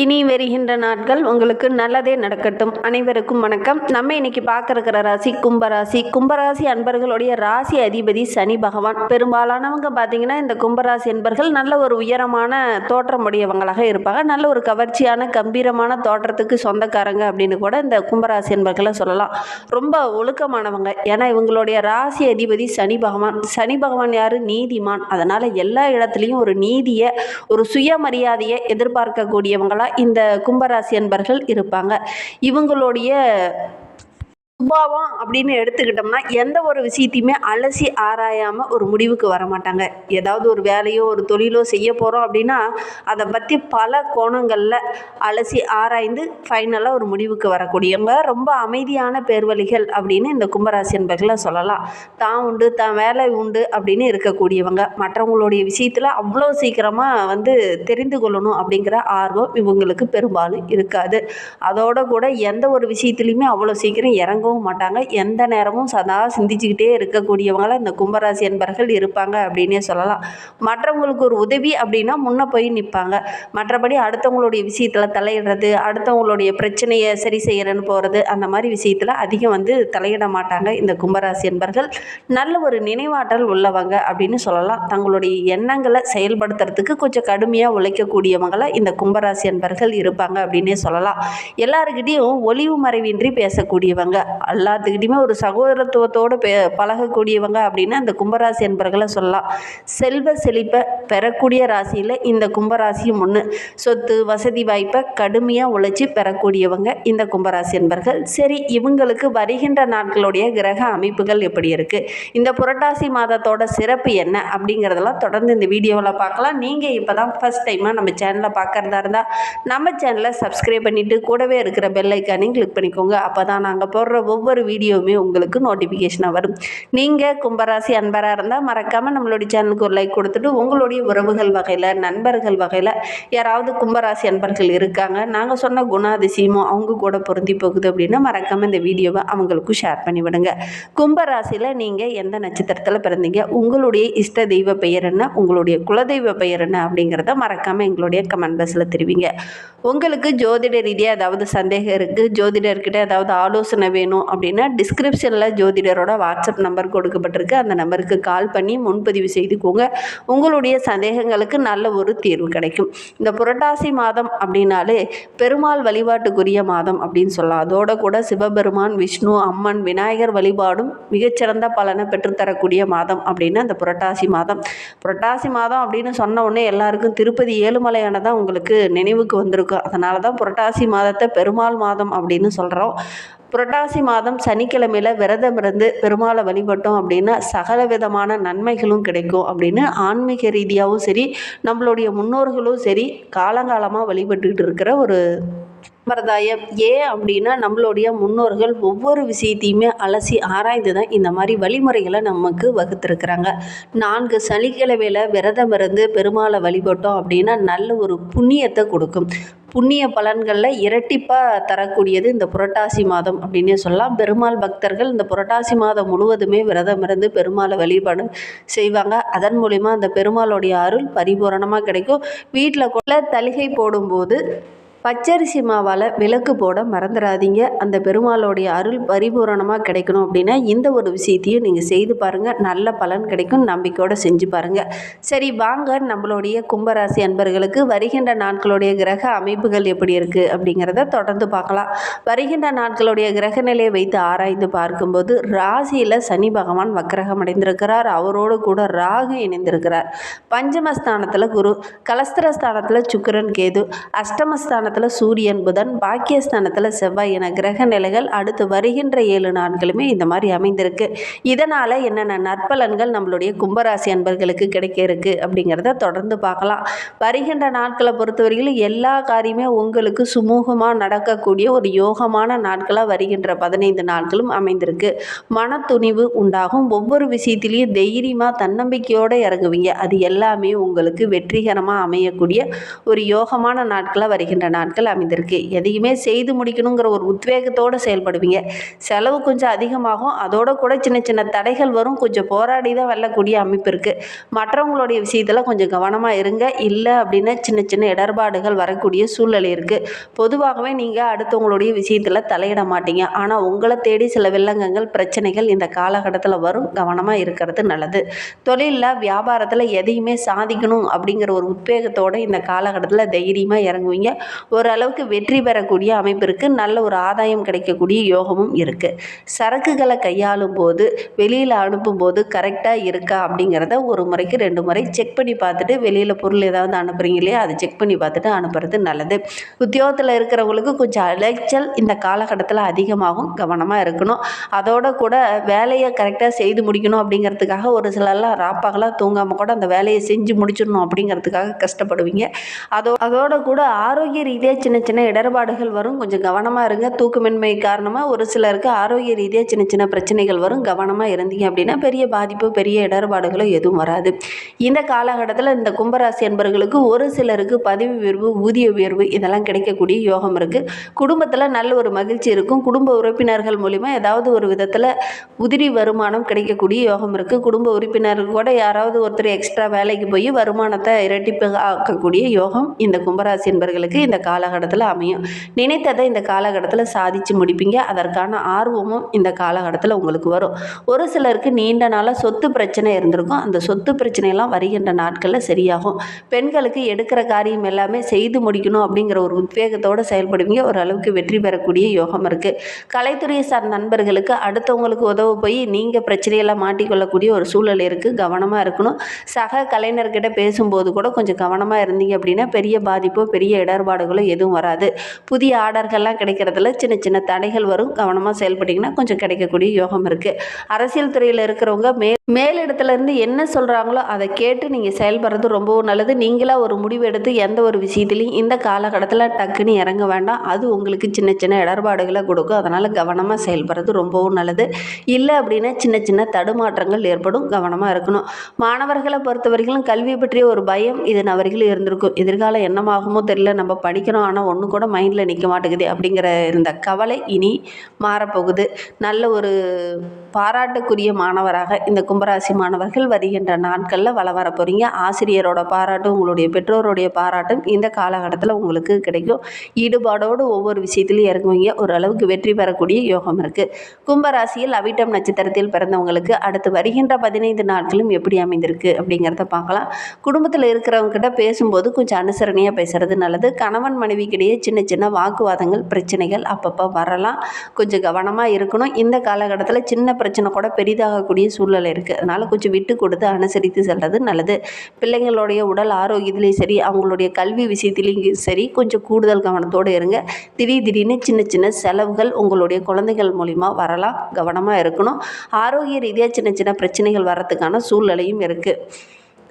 இனி வருகின்ற நாட்கள் உங்களுக்கு நல்லதே நடக்கட்டும். அனைவருக்கும் வணக்கம். நம்ம இன்னைக்கு பார்க்க இருக்கிற ராசி கும்பராசி. கும்பராசி அன்பர்களுடைய ராசி அதிபதி சனி பகவான். பெரும்பாலானவங்க பார்த்தீங்கன்னா இந்த கும்பராசி அன்பர்கள் நல்ல ஒரு உயரமான தோற்றம் உடையவங்களாக இருப்பாங்க. நல்ல ஒரு கவர்ச்சியான கம்பீரமான தோற்றத்துக்கு சொந்தக்காரங்க அப்படின்னு கூட இந்த கும்பராசி அன்பர்களை சொல்லலாம். ரொம்ப ஒழுக்கமானவங்க. ஏன்னா இவங்களுடைய ராசி அதிபதி சனி பகவான். சனி பகவான் யாரு? நீதிமான். அதனால எல்லா இடத்துலையும் ஒரு நீதியை ஒரு சுயமரியாதையை எதிர்பார்க்கக்கூடியவங்களா இந்த கும்பராசி அன்பர்கள் இருப்பாங்க. இவங்களுடைய சுபாவம் அப்படின்னு எடுத்துக்கிட்டோம்னா எந்த ஒரு விஷயத்தையுமே அலசி ஆராயாமல் ஒரு முடிவுக்கு வர மாட்டாங்க. ஏதாவது ஒரு வேலையோ ஒரு தொழிலோ செய்ய போகிறோம் அப்படின்னா அதை பற்றி பல கோணங்களில் அலசி ஆராய்ந்து ஃபைனலாக ஒரு முடிவுக்கு வரக்கூடியவங்க. ரொம்ப அமைதியான பேர்வழிகள் அப்படின்னு இந்த கும்பராசி என்பர்களை சொல்லலாம். தான் உண்டு தான் வேலை உண்டு அப்படின்னு இருக்கக்கூடியவங்க. மற்றவங்களுடைய விஷயத்தில் அவ்வளோ சீக்கிரமாக வந்து தெரிந்து கொள்ளணும் அப்படிங்கிற ஆர்வம் இவங்களுக்கு பெரும்பாலும் இருக்காது. அதோட கூட எந்த ஒரு விஷயத்துலையுமே அவ்வளோ சீக்கிரம் இறங்கவும் மாட்டாங்க. எந்த நேரமும் சதா சிந்திச்சுக்கிட்டே இருக்கக்கூடியவங்களாக இந்த கும்பராசி என்பர்கள் இருப்பாங்க அப்படின்னே சொல்லலாம். மற்றவங்களுக்கு ஒரு உதவி அப்படின்னா முன்ன போய் நிற்பாங்க மற்றபடி அடுத்தவங்களுடைய விஷயத்தில் தலையிடுறது அடுத்தவங்களுடைய பிரச்சனையை சரி செய்யறேன்னு போகிறது அந்த மாதிரி விஷயத்தில் அதிகம் வந்து தலையிட மாட்டாங்க இந்த கும்பராசி என்பர்கள் நல்ல ஒரு நினைவாற்றல் உள்ளவங்க அப்படின்னு சொல்லலாம். தங்களுடைய எண்ணங்களை செயல்படுத்துறதுக்கு கொஞ்சம் கடுமையாக உழைக்கக்கூடியவங்களை இந்த கும்பராசி என்பர்கள் இருப்பாங்க அப்படின்னே சொல்லலாம். எல்லாருக்கிட்டையும் ஒளிவு மறைவின்றி பேசக்கூடியவங்க. எல்லாத்துக்கிட்டையுமே ஒரு சகோதரத்துவத்தோடு பே பழகக்கூடியவங்க அப்படின்னு அந்த கும்பராசி என்பர்களை சொல்லலாம். செல்வ செழிப்பை பெறக்கூடிய ராசியில் இந்த கும்பராசியும் ஒன்று சொத்து வசதி வாய்ப்பை கடுமையாக உழைச்சி பெறக்கூடியவங்க இந்த கும்பராசி என்பர்கள் சரி இவங்களுக்கு வருகின்ற நாட்களுடைய கிரக அமைப்புகள் எப்படி இருக்குது இந்த புரட்டாசி மாதத்தோட சிறப்பு என்ன அப்படிங்கிறதெல்லாம் தொடர்ந்து இந்த வீடியோவில் பார்க்கலாம். நீங்கள் இப்போ தான் ஃபஸ்ட் டைமாக நம்ம சேனலை பார்க்குறதா இருந்தால் நம்ம சேனலை சப்ஸ்கிரைப் பண்ணிவிட்டு கூடவே இருக்கிற பெல் ஐக்கானையும் கிளிக் பண்ணிக்கோங்க. அப்போ தான் நாங்கள் போடுற ஒவ்வொரு வீடியோவுமே உங்களுக்கு நோட்டிஃபிகேஷனாக வரும். நீங்கள் கும்பராசி அன்பராக இருந்தால் மறக்காமல் நம்மளுடைய சேனலுக்கு ஒரு லைக் கொடுத்துட்டு உங்களுடைய உறவுகள் வகையில் நண்பர்கள் வகையில் யாராவது கும்பராசி அன்பர்கள் இருக்காங்க. நாங்கள் சொன்ன குணாதிசயமும் அவங்க கூட பொருந்தி போகுது அப்படின்னா மறக்காமல் இந்த வீடியோவை அவங்களுக்கும் ஷேர் பண்ணி விடுங்க. கும்பராசியில் நீங்கள் எந்த நட்சத்திரத்தில் பிறந்தீங்க? உங்களுடைய இஷ்ட தெய்வ பெயர் என்ன? உங்களுடைய குலதெய்வ பெயர் என்ன? அப்படிங்கிறத மறக்காமல் எங்களுடைய கமெண்ட் பாக்ஸில் தெரிவிங்க. உங்களுக்கு ஜோதிட ரீதியாக ஏதாவது சந்தேகம் இருக்குது ஜோதிடர்கிட்ட ஏதாவது ஆலோசனை வேணும் அப்படின்னா டிஸ்கிரிப்ஷனில் ஜோதிடரோட வாட்ஸ்அப் நம்பர் கொடுக்கப்பட்டிருக்கு. அந்த நம்பருக்கு கால் பண்ணி முன்பதிவு செய்துக்கோங்க. உங்களுடைய சந்தேகங்களுக்கு நல்ல ஒரு தீர்வு கிடைக்கும். இந்த புரட்டாசி மாதம் அப்படின்னாலே பெருமாள் வழிபாட்டுக்குரிய மாதம் அப்படின்னு சொல்லலாம். அதோட கூட சிவபெருமான் விஷ்ணு அம்மன் விநாயகர் வழிபாடும் மிகச்சிறந்த பலனை பெற்றுத்தரக்கூடிய மாதம் அப்படின்னு அந்த புரட்டாசி மாதம். புரட்டாசி மாதம் அப்படின்னு சொன்ன உடனே எல்லாருக்கும் திருப்பதி ஏழுமலையான தான் உங்களுக்கு நினைவுக்கு வந்திருக்கும். அதனால தான் புரட்டாசி மாதத்தை பெருமாள் மாதம் அப்படின்னு சொல்கிறோம் புரட்டாசி மாதம் சனிக்கிழமையில் விரதம் இருந்து பெருமாளை வழிபட்டோம் அப்படின்னா சகல விதமான நன்மைகளும் கிடைக்கும் அப்படின்னு ஆன்மீக ரீதியாகவும் சரி நம்மளுடைய முன்னோர்களும் சரி காலங்காலமாக வழிபட்டுக்கிட்டு இருக்கிற ஒரு சம்பிரதாயம். ஏன் அப்படின்னா நம்மளுடைய முன்னோர்கள் ஒவ்வொரு விஷயத்தையுமே அலசி ஆராய்ந்து தான் இந்த மாதிரி வழிமுறைகளை நமக்கு வகுத்திருக்கிறாங்க. நான்கு சனிக்கிழமையில் விரதம் இருந்து பெருமாளை வழிபட்டோம் அப்படின்னா நல்ல ஒரு புண்ணியத்தை கொடுக்கும். புண்ணிய பலன்களில் இரட்டிப்பாக தரக்கூடியது இந்த புரட்டாசி மாதம் அப்படின்னே சொல்லலாம். பெருமாள் பக்தர்கள் இந்த புரட்டாசி மாதம் முழுவதுமே விரதம் இருந்து பெருமாளை வழிபாடு செய்வாங்க. அதன் மூலிமா அந்த பெருமாளுடைய அருள் பரிபூரணமாக கிடைக்கும். வீட்டில் கொள்ள தலிகை போடும்போது பச்சரிசி மாவால் விளக்கு போட மறந்துடாதீங்க அந்த பெருமாளோடைய அருள் பரிபூரணமாக கிடைக்கணும் அப்படின்னா இந்த ஒரு விஷயத்தையும் நீங்கள் செய்து பாருங்கள் நல்ல பலன் கிடைக்கும். நம்பிக்கையோடு செஞ்சு பாருங்கள் சரி வாங்க. நம்மளுடைய கும்பராசி அன்பர்களுக்கு வருகின்ற நாட்களுடைய கிரக அமைப்புகள் எப்படி இருக்குது அப்படிங்கிறத தொடர்ந்து பார்க்கலாம். வருகின்ற நாட்களுடைய கிரக நிலையை வைத்து ஆராய்ந்து பார்க்கும்போது ராசியில் சனி பகவான் வக்கரகம் அடைந்திருக்கிறார். அவரோடு கூட ராகு இணைந்திருக்கிறார். பஞ்சமஸ்தானத்தில் குரு கலஸ்திரஸ்தானத்தில் சுக்கரன் கேது அஷ்டமஸ்தானத்தில் சூரியன் புதன் பாக்கியஸ்தானத்தில் செவ்வாய் என கிரக நிலைகள் அடுத்து வருகின்ற ஏழு நாட்களுமே இந்த மாதிரி அமைந்திருக்கு. இதனால் என்னென்ன நற்பலன்கள் நம்மளுடைய கும்பராசி அன்பர்களுக்கு கிடைக்க இருக்கு அப்படிங்கிறத தொடர்ந்து பார்க்கலாம். வருகின்ற நாட்களை பொறுத்தவரையில் எல்லா காரியமே உங்களுக்கு சுமூகமாக நடக்கக்கூடிய ஒரு யோகமான நாட்களாக வருகின்ற பதினைந்து நாட்களும் அமைந்திருக்கு. மன துணிவு உண்டாகும். ஒவ்வொரு விஷயத்திலையும் தைரியமாக தன்னம்பிக்கையோடு இறங்குவீங்க. அது எல்லாமே உங்களுக்கு வெற்றிகரமாக அமையக்கூடிய ஒரு யோகமான நாட்களாக வருகின்ற நாட்கள். நாட்கள் அமைந்திருக்கு. எதையுமே செய்து முடிக்கணுங்கிற ஒரு உத்வேகத்தோடு செயல்படுவீங்க. செலவு கொஞ்சம் அதிகமாகும். அதோட கூட சின்ன சின்ன தடைகள் வரும். கொஞ்சம் போராடி தான் வெல்லக்கூடிய அமைப்பு இருக்குது மற்றவங்களுடைய விஷயத்தில் கொஞ்சம் கவனமாக இருங்க. இல்லை அப்படின்னா சின்ன சின்ன இடர்பாடுகள் வரக்கூடிய சூழ்நிலை இருக்குது பொதுவாகவே நீங்கள் அடுத்தவங்களுடைய விஷயத்தில் தலையிட மாட்டீங்க. ஆனால் உங்களை தேடி சில வில்லங்கங்கள் பிரச்சனைகள் இந்த காலகட்டத்தில் வரும். கவனமாக இருக்கிறது நல்லது. தொழிலில் வியாபாரத்தில் எதையுமே சாதிக்கணும் அப்படிங்கிற ஒரு உத்வேகத்தோடு இந்த காலகட்டத்தில் தைரியமாக இறங்குவீங்க. ஓரளவுக்கு வெற்றி பெறக்கூடிய அமைப்பு இருக்குது நல்ல ஒரு ஆதாயம் கிடைக்கக்கூடிய யோகமும் இருக்குது சரக்குகளை கையாளும் போது வெளியில் அனுப்பும்போது கரெக்டாக இருக்கா அப்படிங்கிறத ஒரு முறைக்கு ரெண்டு முறை செக் பண்ணி பார்த்துட்டு வெளியில் பொருள் ஏதாவது அனுப்புகிறீங்க இல்லையா அதை செக் பண்ணி பார்த்துட்டு அனுப்புறது நல்லது. உத்தியோகத்தில் இருக்கிறவங்களுக்கு கொஞ்சம் அலைச்சல் இந்த காலகட்டத்தில் அதிகமாகும் கவனமாக இருக்கணும். அதோட கூட வேலையை கரெக்டாக செய்து முடிக்கணும் அப்படிங்கிறதுக்காக ஒரு சிலர்லாம் ராப்பாகலாம் தூங்காமல் கூட அந்த வேலையை செஞ்சு முடிச்சிடணும் அப்படிங்கிறதுக்காக கஷ்டப்படுவீங்க. அதோ அதோட கூட ஆரோக்கிய ரீதியாக சின்ன சின்ன இடர்பாடுகள் வரும். கொஞ்சம் கவனமாக இருங்க. தூக்கமின்மை காரணமாக ஒரு சிலருக்கு ஆரோக்கிய ரீதியாக சின்ன சின்ன பிரச்சனைகள் வரும். கவனமாக இருந்தீங்க அப்படின்னா பெரிய பாதிப்பு பெரிய இடர்பாடுகளோ எதுவும் வராது. இந்த காலகட்டத்தில் இந்த கும்பராசி என்பவர்களுக்கு ஒரு சிலருக்கு பதவி உயர்வு ஊதிய உயர்வு இதெல்லாம் கிடைக்கக்கூடிய யோகம் இருக்குது குடும்பத்தில் நல்ல ஒரு மகிழ்ச்சி இருக்கும். குடும்ப உறுப்பினர்கள் மூலிமா ஏதாவது ஒரு விதத்தில் உதிரி வருமானம் கிடைக்கக்கூடிய யோகம் இருக்குது குடும்ப உறுப்பினர்கள் கூட யாராவது ஒருத்தர் எக்ஸ்ட்ரா வேலைக்கு போய் வருமானத்தை இரட்டிப்பு ஆக்கக்கூடிய யோகம் இந்த கும்பராசி என்பவர்களுக்கு இந்த காலகட்டத்தில் அமையும். நினைத்ததை இந்த காலகட்டத்தில் சாதித்து முடிப்பீங்க. அதற்கான ஆர்வமும் இந்த காலகட்டத்தில் உங்களுக்கு வரும். ஒரு சிலருக்கு நீண்ட நாளாக சொத்து பிரச்சனை இருந்திருக்கும். அந்த சொத்து பிரச்சனையெல்லாம் வருகின்ற நாட்களில் சரியாகும். பெண்களுக்கு எடுக்கிற காரியம் எல்லாமே செய்து முடிக்கணும் அப்படிங்கிற ஒரு உத்வேகத்தோடு செயல்படுவீங்க. ஓரளவுக்கு வெற்றி பெறக்கூடிய யோகம் இருக்குது கலைத்துறையை சார்ந்த நண்பர்களுக்கு அடுத்தவங்களுக்கு உதவ போய் நீங்கள் பிரச்சனையெல்லாம் மாட்டிக்கொள்ளக்கூடிய ஒரு சூழல் இருக்குது கவனமாக இருக்கணும். சக கலைஞர்கிட்ட பேசும்போது கூட கொஞ்சம் கவனமாக இருந்தீங்க அப்படின்னா பெரிய பாதிப்போ பெரிய இடர்பாடுகளோ எதுவும் வராது. புதிய ஆர்டர்கள்லாம் கிடைக்கிறதுல சின்ன சின்ன தடைகள் வரும். கவனமாக செயல்பட்டிங்கன்னா கொஞ்சம் கிடைக்கக்கூடிய யோகம் இருக்குது அரசியல் துறையில் இருக்கிறவங்க மே மேலிடத்துல இருந்து என்ன சொல்கிறாங்களோ அதை கேட்டு நீங்கள் செயல்படுறது ரொம்பவும் நல்லது. நீங்களாக ஒரு முடிவு எடுத்து எந்த ஒரு விஷயத்துலையும் இந்த காலகட்டத்தில் டக்குன்னு இறங்க வேண்டாம். அது உங்களுக்கு சின்ன சின்ன இடர்பாடுகளை கொடுக்கும். அதனால் கவனமாக செயல்படுறது ரொம்பவும் நல்லது. இல்லை அப்படின்னா சின்ன சின்ன தடுமாற்றங்கள் ஏற்படும். கவனமாக இருக்கணும். மாணவர்களை பொறுத்த வரைக்கும் கல்வி பற்றிய ஒரு பயம் இது நவர்கள் இருந்திருக்கும். எதிர்காலம் என்னமாகுமோ தெரியல. நம்ம படிக்கிறோம் ஆனால் ஒன்று கூட மைண்டில் நிற்க மாட்டேங்குது அப்படிங்கிற இருந்த கவலை இனி மாறப்போகுது. நல்ல ஒரு பாராட்டுக்குரிய மாணவராக இந்த கும்பராசி மாணவர்கள் வருகின்ற நாட்களில் வள வர போகிறீங்க ஆசிரியரோட பாராட்டும் உங்களுடைய பெற்றோருடைய பாராட்டும் இந்த காலகட்டத்தில் உங்களுக்கு கிடைக்கும். ஈடுபாடோடு ஒவ்வொரு விஷயத்திலையும் இறங்குவீங்க. ஓரளவுக்கு வெற்றி பெறக்கூடிய யோகம் இருக்குது கும்பராசியில் அவிட்டம் நட்சத்திரத்தில் பிறந்தவங்களுக்கு அடுத்து வருகின்ற பதினைந்து நாட்களும் எப்படி அமைந்திருக்கு அப்படிங்கிறத பார்க்கலாம். குடும்பத்தில் இருக்கிறவங்க கிட்ட பேசும்போது கொஞ்சம் அனுசரணையாக பேசுகிறது நல்லது. கணவன் மனைவிக்கிடையே சின்ன சின்ன வாக்குவாதங்கள் பிரச்சனைகள் அப்பப்போ வரலாம். கொஞ்சம் கவனமாக இருக்கணும். இந்த காலகட்டத்தில் சின்ன பிரச்சனை கூட பெரிதாகக்கூடிய சூழ்நிலை இருக்குது அதனால் கொஞ்சம் விட்டு கொடுத்து அனுசரித்து செல்வது நல்லது. பிள்ளைங்களுடைய உடல் ஆரோக்கியத்திலையும் சரி அவங்களுடைய கல்வி விஷயத்திலையும் சரி கொஞ்சம் கூடுதல் கவனத்தோடு இருங்க. திடீர் திடீர்னு சின்ன சின்ன செலவுகள் உங்களுடைய குழந்தைகள் மூலிமா வரலாம். கவனமாக இருக்கணும். ஆரோக்கிய ரீதியாக சின்ன சின்ன பிரச்சனைகள் வரத்துக்கான சூழ்நிலையும் இருக்குது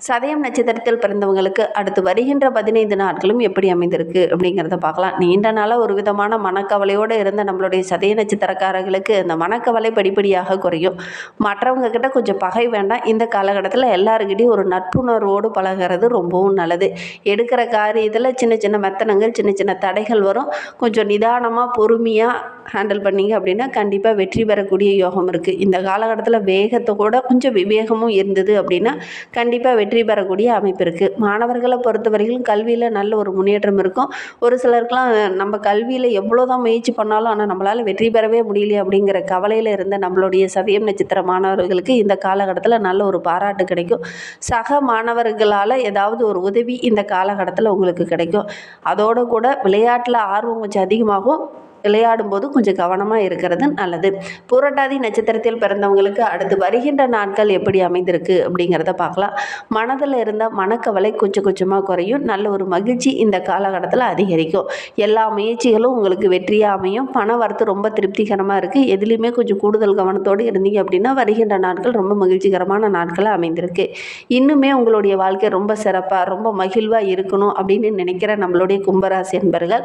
சதயம் நட்சத்திரத்தில் பிறந்தவங்களுக்கு அடுத்து வருகின்ற பதினைந்து நாட்களும் எப்படி அமைந்திருக்கு அப்படிங்கிறத பார்க்கலாம். நீண்ட நாளாக ஒரு விதமான மனக்கவலையோடு இருந்த நம்மளுடைய சதய நட்சத்திரக்காரர்களுக்கு இந்த மனக்கவலை படிப்படியாக குறையும். மற்றவங்க கிட்ட கொஞ்சம் பகை வேண்டாம். இந்த காலகட்டத்தில் எல்லாருக்கிட்டையும் ஒரு நட்புணர்வோடு பழகிறது ரொம்பவும் நல்லது. எடுக்கிற காரியத்தில் சின்ன சின்ன மெத்தனங்கள் சின்ன சின்ன தடைகள் வரும். கொஞ்சம் நிதானமாக பொறுமையாக ஹேண்டில் பண்ணீங்க அப்படின்னா கண்டிப்பாக வெற்றி பெறக்கூடிய யோகம் இருக்குது இந்த காலகட்டத்தில் வேகத்தை கூட கொஞ்சம் விவேகமும் இருந்தது அப்படின்னா கண்டிப்பாக வெற்றி வெற்றி பெறக்கூடிய அமைப்பு இருக்குது மாணவர்களை பொறுத்தவரையிலும் கல்வியில் நல்ல ஒரு முன்னேற்றம் இருக்கும். ஒரு சிலருக்குலாம் நம்ம கல்வியில் எவ்வளோ தான் முயற்சி பண்ணாலும் ஆனால் நம்மளால் வெற்றி பெறவே முடியலையே அப்படிங்கிற கவலையில் இருந்த நம்மளுடைய சதயம் நட்சத்திர மாணவர்களுக்கு இந்த காலகட்டத்தில் நல்ல ஒரு பாராட்டு கிடைக்கும். சக மாணவர்களால் ஏதாவது ஒரு உதவி இந்த காலகட்டத்தில் உங்களுக்கு கிடைக்கும். அதோடு கூட விளையாட்டில் ஆர்வம் கொஞ்சம் அதிகமாகும். விளையாடும்போது கொஞ்சம் கவனமாக இருக்கிறது நல்லது. புரட்டாதி நட்சத்திரத்தில் பிறந்தவங்களுக்கு அடுத்து வருகின்ற நாட்கள் எப்படி அமைந்திருக்கு அப்படிங்கிறத பார்க்கலாம். மனதில் இருந்த மனக்கவலை கொஞ்சம் கொஞ்சமாக குறையும். நல்ல ஒரு மகிழ்ச்சி இந்த காலகட்டத்தில் அதிகரிக்கும். எல்லா முயற்சிகளும் உங்களுக்கு வெற்றியாக அமையும். பண வரத்து ரொம்ப திருப்திகரமாக இருக்குது எதுலேயுமே கொஞ்சம் கூடுதல் கவனத்தோடு இருந்தீங்க அப்படின்னா வருகின்ற நாட்கள் ரொம்ப மகிழ்ச்சிகரமான நாட்களாக அமைந்திருக்கு. இன்னுமே உங்களுடைய வாழ்க்கை ரொம்ப சிறப்பாக ரொம்ப மகிழ்வாக இருக்கணும் அப்படின்னு நினைக்கிற நம்மளுடைய கும்பராசி என்பர்கள்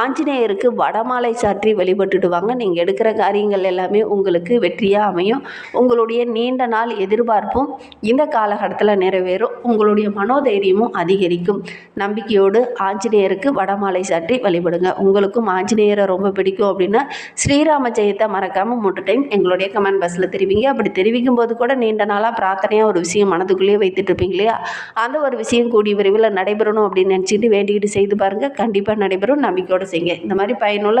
ஆஞ்சநேயருக்கு வடமாலை சாற்றி வழிபட்டுடுவாங்க. நீங்கள் எடுக்கிற காரியங்கள் எல்லாமே உங்களுக்கு வெற்றியாக அமையும். உங்களுடைய நீண்ட நாள் எதிர்பார்ப்பும் இந்த காலகட்டத்தில் நிறைவேறும். உங்களுடைய மனோதைரியமும் அதிகரிக்கும். நம்பிக்கையோடு ஆஞ்சநேயருக்கு வடமாலை சாற்றி வழிபடுங்க. உங்களுக்கும் ஆஞ்சநேயரை ரொம்ப பிடிக்கும் அப்படின்னா ஸ்ரீராம ஜெயத்தை மறக்காமல் மூன்று டைம் எங்களுடைய கமெண்ட் பாக்ஸில் தெரிவிங்க. அப்படி தெரிவிக்கும் போது கூட நீண்ட நாளாக பிரார்த்தனையாக ஒரு விஷயம் மனதுக்குள்ளேயே வைத்துட்டு இருப்பீங்க இல்லையா? அந்த ஒரு விஷயம் கூடிய விரைவில் நடைபெறணும் அப்படின்னு நினச்சிட்டு வேண்டிக்கிட்டு செய்து பாருங்கள் கண்டிப்பாக நடைபெறும். நம்பிக்கையோடு செய்யுங்க. இந்த மாதிரி பயனுள்ள